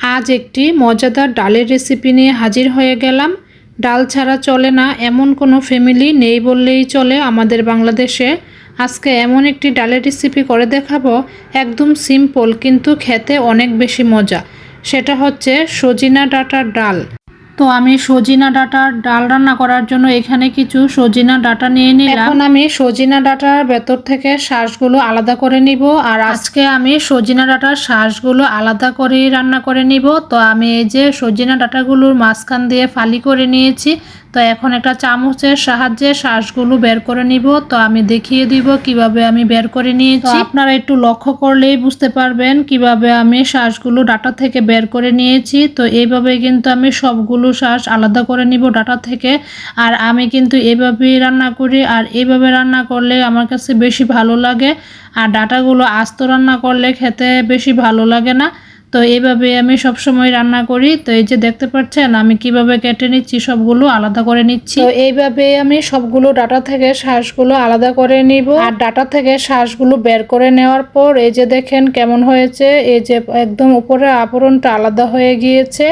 আজ একটি মজাদার ডালের রেসিপি নিয়ে হাজির হয়ে গেলাম। ডাল ছাড়া চলে না, এমন কোনো ফ্যামিলি নেই বললেই চলে আমাদের বাংলাদেশে। আজকে এমন একটি ডালের রেসিপি করে দেখাবো, একদম সিম্পল কিন্তু খেতে অনেক বেশি মজা। সেটা হচ্ছে সজিনা ডাঁটার ডাল। তো আমি সজিনা ডাটার ডাল রান্না করার জন্য এখানে কিছু সজিনা ডাটা নিয়ে নিলাম। এখন আমি সজিনা ডাটার ভেতর থেকে শ্বাসগুলো আলাদা করে নিব আর আজকে আমি সজিনা ডাটার শ্বাসগুলো আলাদা করেই রান্না করে নিব। তো আমি এই যে সজিনা ডাটাগুলোর মাঝখান দিয়ে ফালি করে নিয়েছি। তো এখন একটা চামচের সাহায্যে শ্বাসগুলো বের করে নিব। তো আমি দেখিয়ে দিব কীভাবে আমি বের করে নিয়েছি। আপনারা একটু লক্ষ্য করলেই বুঝতে পারবেন কীভাবে আমি শ্বাসগুলো ডাটা থেকে বের করে নিয়েছি। তো এইভাবে কিন্তু আমি সবগুলো শ্বাস আলাদা করে নিব ডাটা থেকে। আর আমি কিন্তু এভাবেই রান্না করি আর এইভাবে রান্না করলে আমার কাছে বেশি ভালো লাগে। আর ডাটাগুলো আস্ত রান্না করলে খেতে বেশি ভালো লাগে না। তো এইভাবে আমি সব সময় রান্না করি। তো এই যে দেখতে পাচ্ছেন, আমি কীভাবে কেটে নিচ্ছি সবগুলো আলাদা করে নিচ্ছি। তো এইভাবে আমি সবগুলো ডাটা থেকে শ্বাসগুলো আলাদা করে নিব। আর ডাটা থেকে শ্বাসগুলো বের করে নেওয়ার পর এই যে দেখেন কেমন হয়েছে, এই যে একদম উপরে আবরণটা আলাদা হয়ে গিয়েছে।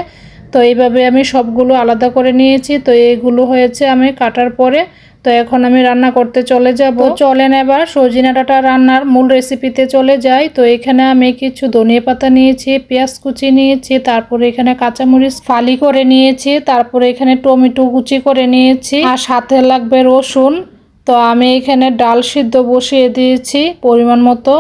তো এইভাবে আমি সবগুলো আলাদা করে নিয়েছি। তো এইগুলো হয়েছে আমি কাটার পরে তো এখন আমি রান্না করতে চলে যাব। চলেন এবার সজিনা ডাটা রান্নার মূল রেসিপিতে চলে যাই। তো এখানে আমি কিছু ধনিয়া পাতা নিয়েছি, পেঁয়াজ কুচি নিয়েছি, তারপরে এখানে কাঁচামরিচ ফালি করে নিয়েছি, তারপরে এখানে টমেটো কুচি করে নিয়েছি আর সাথে লাগবে রসুন। তো আমি এখানে ডাল সিদ্ধ বসিয়ে দিয়েছি পরিমাণ মতো।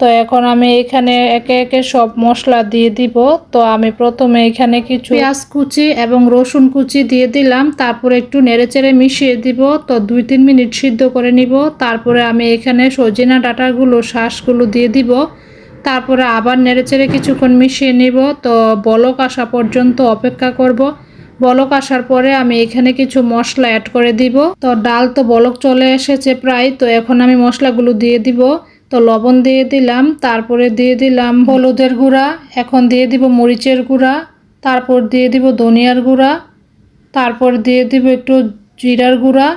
তো এখন আমি এখানে একে একে সব মশলা দিয়ে দিব। তো আমি প্রথমে এখানে কিছু পেঁয়াজ কুচি এবং রসুন কুচি দিয়ে দিলাম। তারপরে একটু নেড়েচেড়ে মিশিয়ে দিব। তো দুই তিন মিনিট সিদ্ধ করে নিব। তারপরে আমি এখানে সজিনা ডাটাগুলো শ্বাসগুলো দিয়ে দিব। তারপরে আবার নেড়েচেড়ে কিছুক্ষণ মিশিয়ে নিব। তো বলক আসা পর্যন্ত অপেক্ষা করব। বলক আসার পরে আমি এখানে কিছু মশলা অ্যাড করে দিব। তো ডাল তো বলক চলে এসেছে প্রায়। তো এখন আমি মশলাগুলো দিয়ে দিব। তো লবণ দিয়ে দিলাম, তারপরে দিয়ে দিলাম হলুদের গুঁড়া, এখন দিয়ে দিব মরিচের গুঁড়া, তারপর দিয়ে দিব ধনিয়ার গুঁড়া, তারপর দিয়ে দিব একটু জিরার গুঁড়া।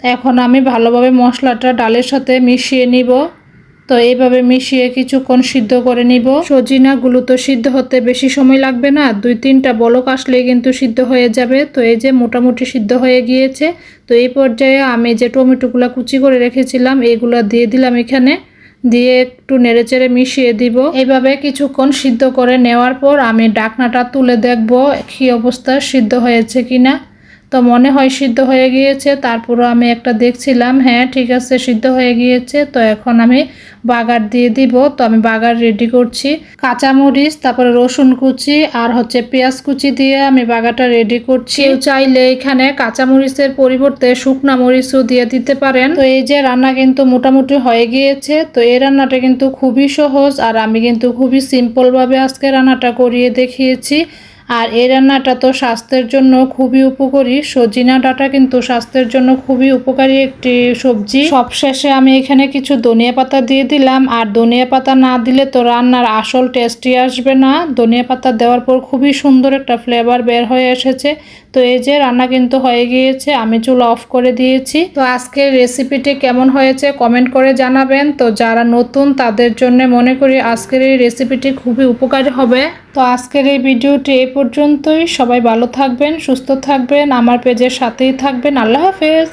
এখন আমি ভালোভাবে মশলাটা ডালের সাথে মিশিয়ে নিব। তো এইভাবে মিশিয়ে কিছুক্ষণ সিদ্ধ করে নিব। সজিনাগুলো তো সিদ্ধ হতে বেশি সময় লাগবে না, দুই তিনটা বলক আসলেই কিন্তু সিদ্ধ হয়ে যাবে। তো এই যে মোটামুটি সিদ্ধ হয়ে গিয়েছে, তো এই পর্যায়ে আমি যে টমেটোগুলো কুচি করে রেখেছিলাম এইগুলো দিয়ে দিলাম এখানে। দিয়ে একটু নেড়েচেড়ে মিশিয়ে দিব। এইভাবে কিছুক্ষণ সিদ্ধ করে নেওয়ার পর আমি ডাকনাটা তুলে দেখব কী অবস্থা, সিদ্ধ হয়েছে কিনা। তো মনে হয় সিদ্ধ হয়ে গিয়েছে। তারপরও আমি একটা দেখছিলাম হ্যাঁ ঠিক আছে, সিদ্ধ হয়ে গিয়েছে। তো এখন আমি বাগার দিয়ে দিব। তো আমি বাগার রেডি করছি। কাঁচামরিচ, তারপরে রসুন কুচি আর হচ্ছে পেঁয়াজ কুচি দিয়ে আমি বাগারটা রেডি করছি। কেউ চাইলে এখানে কাঁচামরিচের পরিবর্তে শুকনা মরিচও দিয়ে দিতে পারেন। তো এই যে রান্না কিন্তু মোটামুটি হয়ে গিয়েছে। তো এই রান্নাটা কিন্তু খুবই সহজ আর আমি কিন্তু খুবই সিম্পলভাবে আজকে রান্নাটা করিয়ে দেখিয়েছি। আর এই রান্নাটা তো স্বাস্থ্যের জন্য খুবই উপকারী। সজিনা ডাটা কিন্তু স্বাস্থ্যের জন্য খুবই উপকারী একটি সবজি। সবশেষে আমি এখানে কিছু ধনিয়া পাতা দিয়ে দিলাম। আর ধনিয়া পাতা না দিলে তো রান্নার আসল টেস্টই আসবে না। ধনিয়া পাতা দেওয়ার পর খুবই সুন্দর একটা ফ্লেভার বের হয়ে এসেছে। তো এই যে রান্না কিন্তু হয়ে গিয়েছে, আমি চুলা অফ করে দিয়েছি। তো আজকের রেসিপিটি কেমন হয়েছে কমেন্ট করে জানাবেন। তো যারা নতুন তাদের জন্য মনে করি আজকের এই রেসিপিটি খুবই উপকারী হবে। তো আজকের এই ভিডিওটি এ পর্যন্তই। সবাই ভালো থাকবেন, সুস্থ থাকবেন, আমার পেজের সাথেই থাকবেন। আল্লাহ হাফেজ।